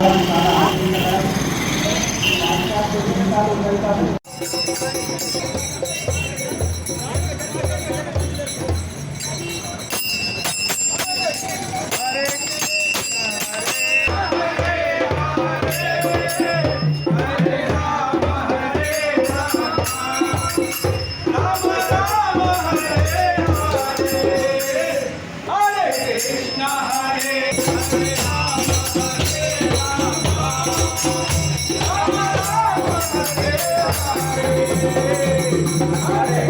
Thank you. Okay.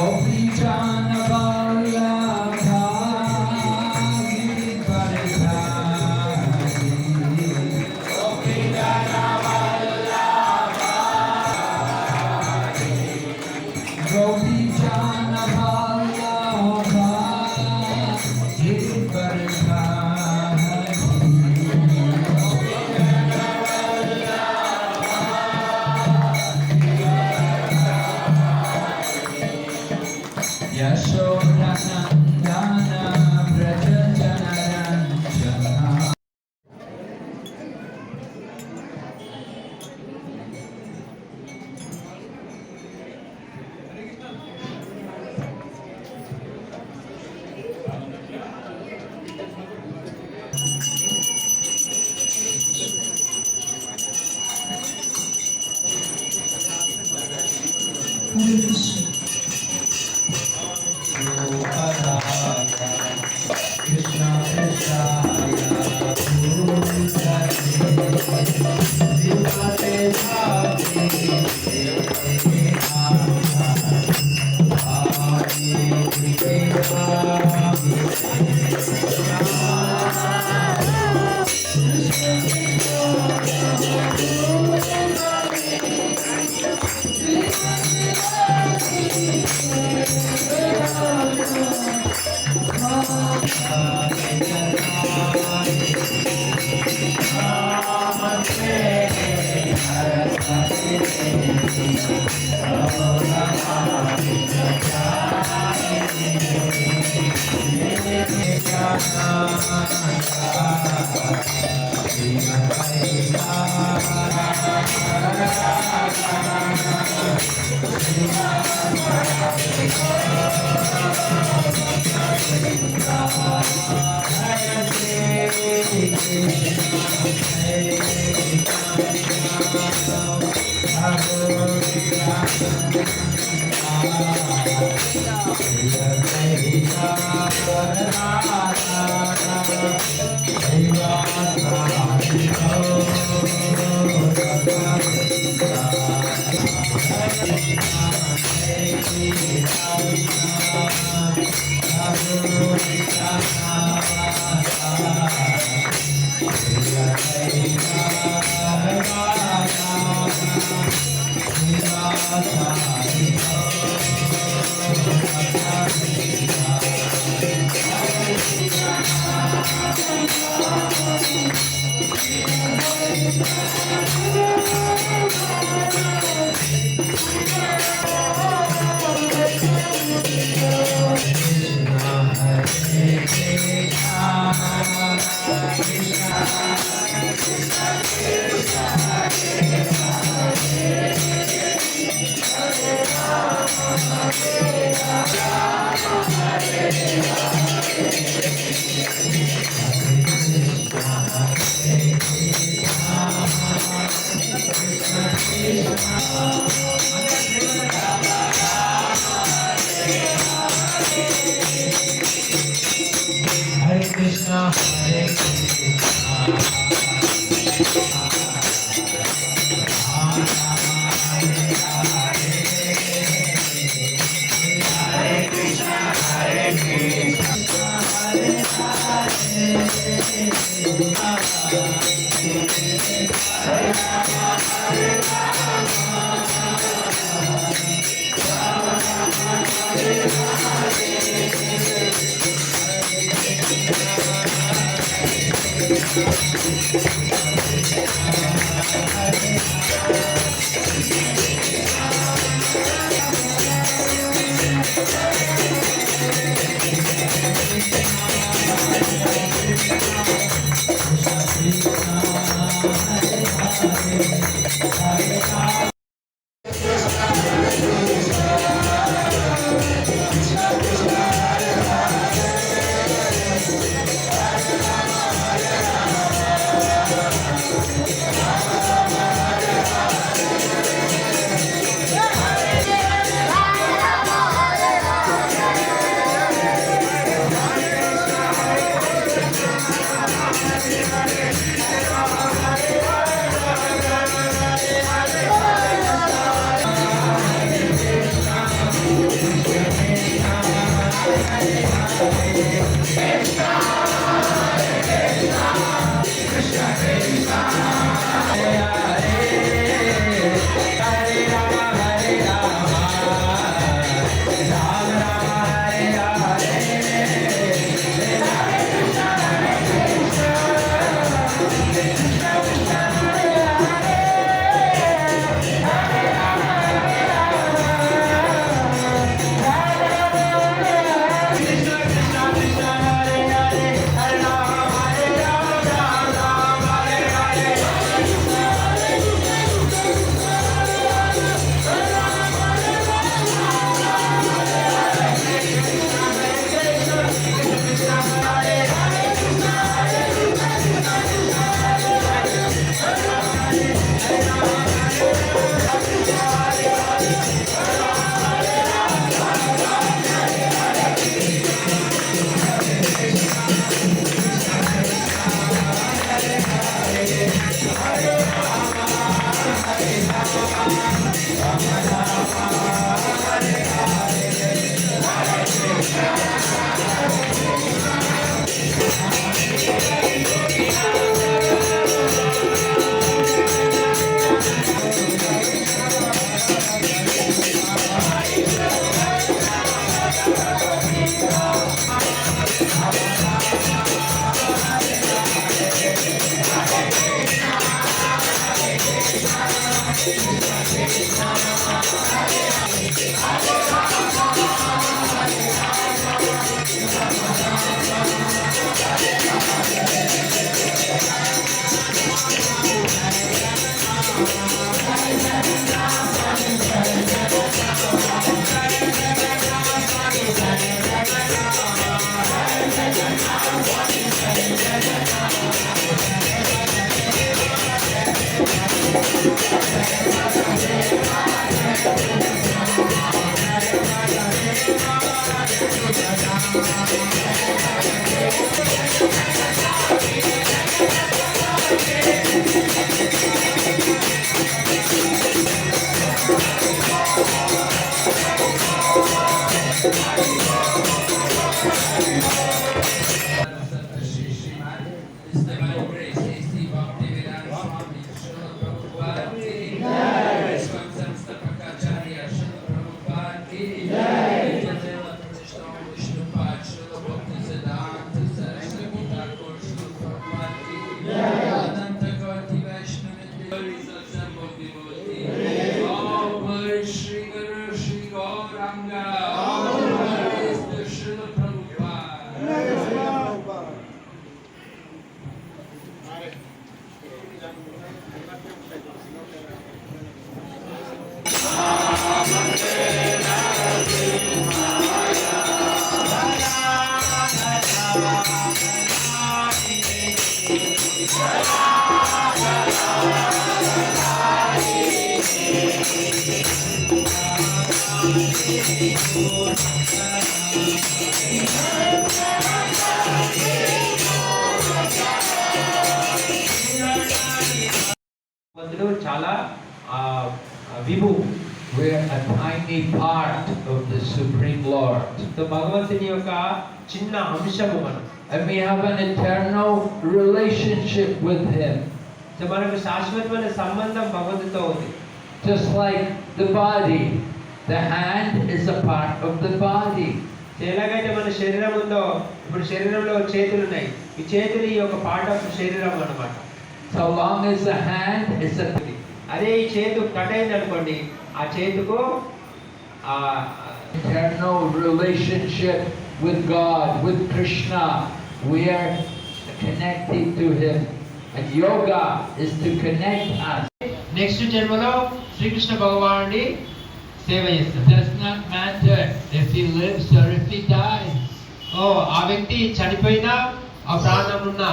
You've done Hare Krishna, మందులో చాలా ఆ, ఆ, విభు We're a tiny part of the Supreme Lord. So భగవంతుని యొక్క చిన్న అంశము మనం And we have an eternal relationship with Him. So మనకు శాశ్వతమైన సంబంధం భగవంతుతో ఉంది Just like the body. The hand is a part of the body. So ఎలాగైతే మన శరీరం ఉందో ఇప్పుడు శరీరంలో చేతులు ఉన్నాయి ఈ చేతులు ఈ యొక్క పార్ట్ ఆఫ్ శరీరం అన్నమాట So long as the hand is a అదే ఈ చేతు కట్ అయింది అనుకోండి ఆ చేతుకు ఆ relationship with God, with Krishna. We are connected to Him. And yoga is to connect us. Next జన్మలో శ్రీకృష్ణ భగవానుడి సేవ చేస్తాడు does not matter if he lives or if he dies ఓ ఆ వ్యక్తి చనిపోయినా ఆ ప్రాణం ఉన్నా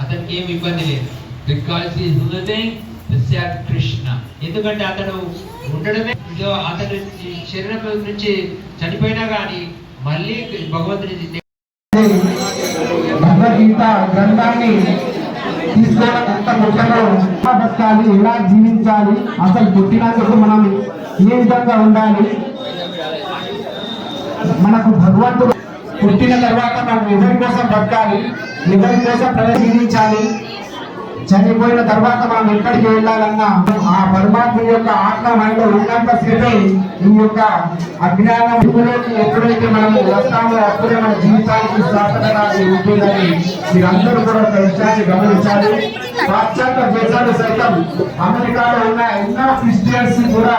అతనికి ఏమి ఇబ్బంది లేదు. Because he's living to serve Krishna. ఎందుకంటే అతడు ఉండడమే ఇదో అతడు శరీరం నుంచి చనిపోయినా కానీ మళ్ళీ భగవంతుని భగవద్గీత గ్రంథాన్ని తీసుకోవడం ఎంత ముఖ్యమో ఎలా బతకాలి ఎలా జీవించాలి? అసలు పుట్టినందుకు మనం ఏ విధంగా ఉండాలి? మనకు భగవంతుడు పుట్టిన తర్వాత మనం ఎవరి కోసం బతకాలి? ఎవరి కోసం ప్రవేశించాలి? చనిపోయిన తర్వాత మనం ఎక్కడికి వెళ్ళాలన్నా ఆ పరమాత్మ యొక్క ఆత్మ మనలో ఉన్నంత సేపే ఈ యొక్క అజ్ఞానం ఊపిలోకి ఎప్పుడైతే మనం వస్తామో అప్పుడే మన జీవితానికి సార్థకత ఉంటుందని మీరందరూ కూడా ఒక విషయాన్ని గమనించాలి. పాశ్చాత్య దేశాలు సైతం అమెరికాలో ఉన్న ఎన్నో క్రిస్టియన్స్ కూడా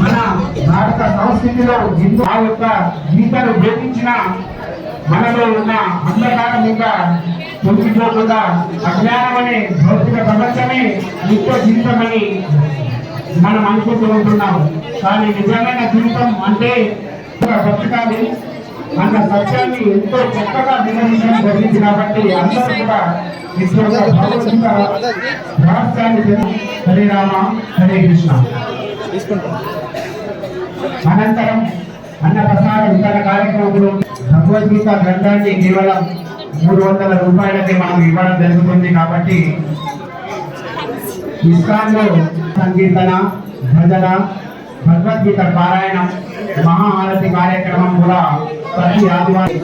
మన భారత సంస్కృతిలో హిందూ ఆ యొక్క గీతను భేదించిన మనలో ఉన్న అంధకారం ఇంకా తొలగిపోకుండా అజ్ఞానం అనే భౌతిక ప్రపంచమే నిత్య జీవితమని మనం అనుకుంటూ ఉంటున్నాం. కానీ నిజమైన జీవితం అంటే ఒక అన్న సత్యాన్ని ఎంతో చక్కగా నిర్వహించడం జరిగింది కాబట్టి అందరూ కూడా ఇప్పుడు ఒక భగవద్గీత రహస్యాన్ని హరే రామ హరే కృష్ణ. అనంతరం అన్న ప్రసాద వితరణ కార్యక్రమంలో భగవద్గీత గ్రంథాన్ని కేవలం మూడు వందల రూపాయలకి మనం ఇవ్వడం జరుగుతుంది కాబట్టి ఇస్కాన్లో సంకీర్తన భజన భగవద్గీత పారాయణం మహాహారతి కార్యక్రమం కూడా ప్రతి ఆదివారం.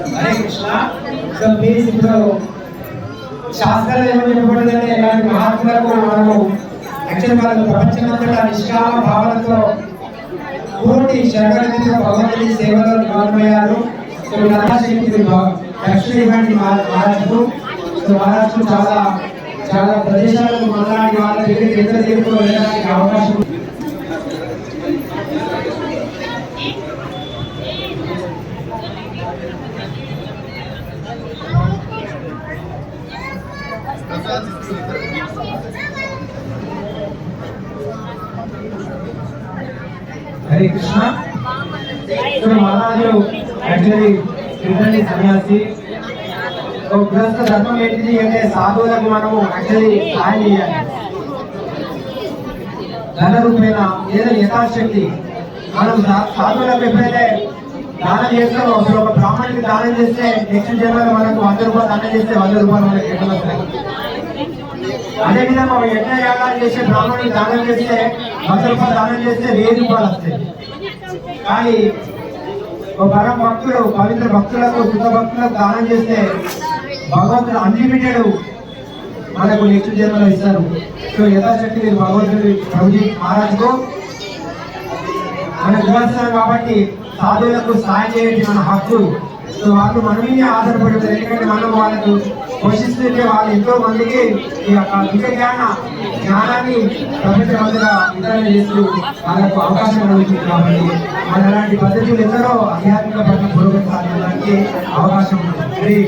శాస్త్రాలు ఏమని మహాత్ములకు మనము యాక్చువల్ వాళ్ళకు ప్రపంచమంతటా నిష్కామ భావనతో పూర్తి శరణాగతితో భగవంతుని సేవలో నిమగ్నమయ్యారు. సో నరశక్తి లక్ష్మీ ఇవ్వండి మహారాజుకు సో మహారాజు చాలా చాలా ప్రదేశాలకు మనలాంటి వాళ్ళ దగ్గరికి ఎంత తీర్పు వెళ్ళడానికి అవకాశం హరే కృష్ణ. సో మహారాజు యాక్చువల్లీ క్రితండి సన్యాసి. సో గృహస్థ ధర్మం ఏంటిది అంటే సాధువులకు మనము యాక్చువల్లీ సాయం చేయాలి. ధన రూపేణ ఏదైనా యథాశక్తి. మనం సాధువులకు ఎప్పుడైతే దానం చేస్తామో అసలు ఒక బ్రాహ్మణుడికి దానం చేస్తే నెక్స్ట్ జన్మలో మనకు వంద రూపాయలు దానం చేస్తే వంద రూపాయలు మనకి ఎక్కడ వస్తాయి? అదేవిధంగా మనం యజ్ఞ యాగాలు చేసే బ్రాహ్మణుడికి దానం చేస్తే వంద రూపాయలు దానం చేస్తే వెయ్యి రూపాయలు వస్తాయి. కానీ ఒక పరం భక్తుడు పవిత్ర భక్తులకు శుద్ధ భక్తులకు దానం చేస్తే భగవంతుడు అన్లిమిటెడ్ మనకు నెక్స్ట్ జన్మలో ఇస్తారు. సో యథాశక్తి మీరు భగవంతుడి ప్రభుజీ మహారాజుకు మనకు ఇవ్వాల్సినారు కాబట్టి సాధువులకు సాయం చేయడం మన హక్కు. సో వాళ్ళు మన మీద ఆధారపడి ఎందుకంటే మనం వాళ్ళకు పోషిస్తుంటే వాళ్ళు ఎంతో మందికి ఈ యొక్క దివ్య జ్ఞాన జ్ఞానాన్ని ప్రపంచమంతగా వితరణ చేస్తూ వాళ్ళకు అవకాశం కలుగుతుంది కాబట్టి మన అలాంటి పద్ధతులు ఎందరో ఆధ్యాత్మిక పట్ల పురోగతి సాధించడానికి అవకాశం ఉంటుంది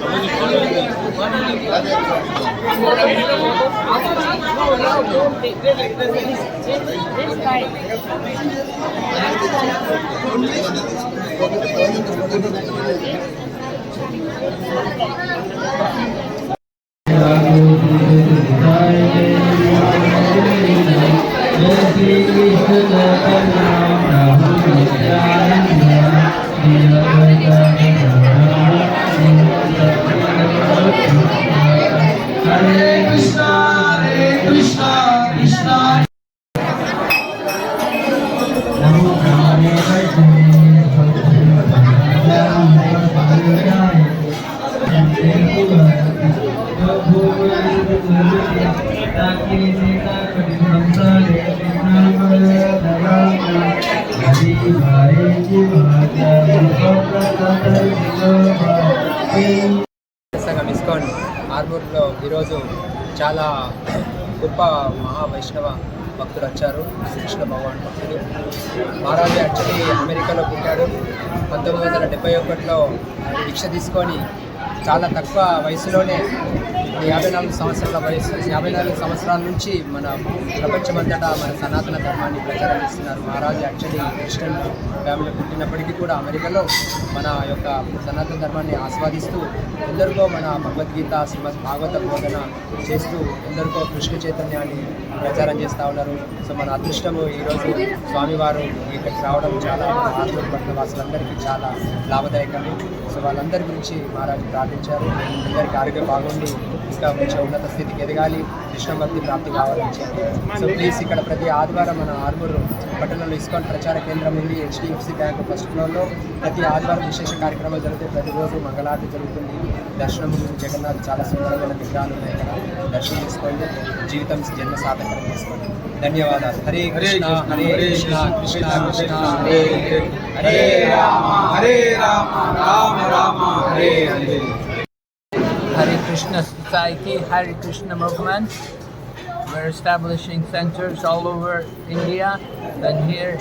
కృష్ణ Hare Krishna, చాలా గొప్ప మహావైష్ణవ భక్తులు వచ్చారు శ్రీకృష్ణ భగవాన్ భక్తులు మహారాజు యాక్చువల్లీ అమెరికాలో పుట్టాడు. పంతొమ్మిది వందల డెబ్బై ఒకటిలో దీక్ష తీసుకొని చాలా తక్కువ వయసులోనే యాభై నాలుగు సంవత్సరాల వయసు యాభై నాలుగు సంవత్సరాల నుంచి మన ప్రపంచమంతటా మన సనాతన ధర్మాన్ని ప్రచారం చేస్తున్నారు మహారాజు. యాక్చువల్లీ క్రిస్టియన్ ఫ్యామిలీ పుట్టినప్పటికీ కూడా అమెరికాలో మన యొక్క సనాతన ధర్మాన్ని ఆస్వాదిస్తూ ఎందరికో మన భగవద్గీత శ్రీమద్ భాగవత బోధన చేస్తూ ఎందరికో కృష్ణ చైతన్యాన్ని ప్రచారం చేస్తూ ఉన్నారు. సో మన అదృష్టము ఈరోజు స్వామివారు ఇక్కడికి రావడం చాలా ఆంధ్రప్రదేశ్ వాసులందరికీ చాలా లాభదాయకమే. సో వాళ్ళందరి గురించి మహారాజు ప్రార్థించారు. అందరికీ ఆరోగ్యం బాగుండి ఇంకా మంచి ఉన్నత స్థితికి ఎదగాలి. కృష్ణభక్తి ప్రాప్తి కావాలని చెప్పి. సో ప్లీజ్ ఇక్కడ ప్రతి ఆదివారం మన ఆర్మూరు పట్టణంలో ఇస్కాన్ ప్రచార కేంద్రం ఉంది హెచ్డిఎఫ్సి బ్యాంక్ ఫస్ట్ ఫ్లోర్లో ప్రతి ఆదివారం విశేష కార్యక్రమాలు జరుగుతాయి ప్రతిరోజు మంగళారతి జరుగుతుంది. దర్శనం జగన్నాథ్ చాలా సుందరమైన విగ్రహాలు ఉన్నాయి కదా. దర్శనం చేసుకోండి. జీవితం జన్మ సాధకరం చేసుకోండి. ಧನ್ಯವಾದ ಹರೇ ಕೃಷ್ಣ ಹರೇ ಕೃಷ್ಣ ಕೃಷ್ಣ ಕೃಷ್ಣ ಹರೇ ಹರೇ ರಾಮ ಹರೇ ರಾಮ ರಾಮ ರಾಮ ಹರೇ ಹರೇ Krishna Society, Hari Krishna Movement. We're establishing centers all over India, and here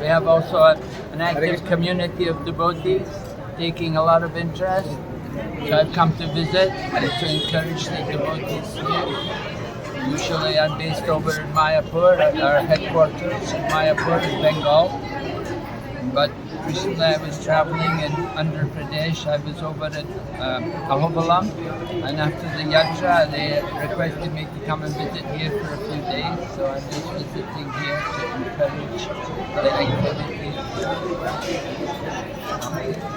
we have also a, an active community of devotees taking a lot of interest. So I've come to visit and to encourage the devotees here. Usually I'm based over in Mayapur our headquarters in Mayapur in Bengal. But recently I was traveling in Andhra Pradesh. I was over at um, Ahobalam, and after the yatra, they requested me to come and visit here for a few days. So I'm just visiting here to encourage the activity.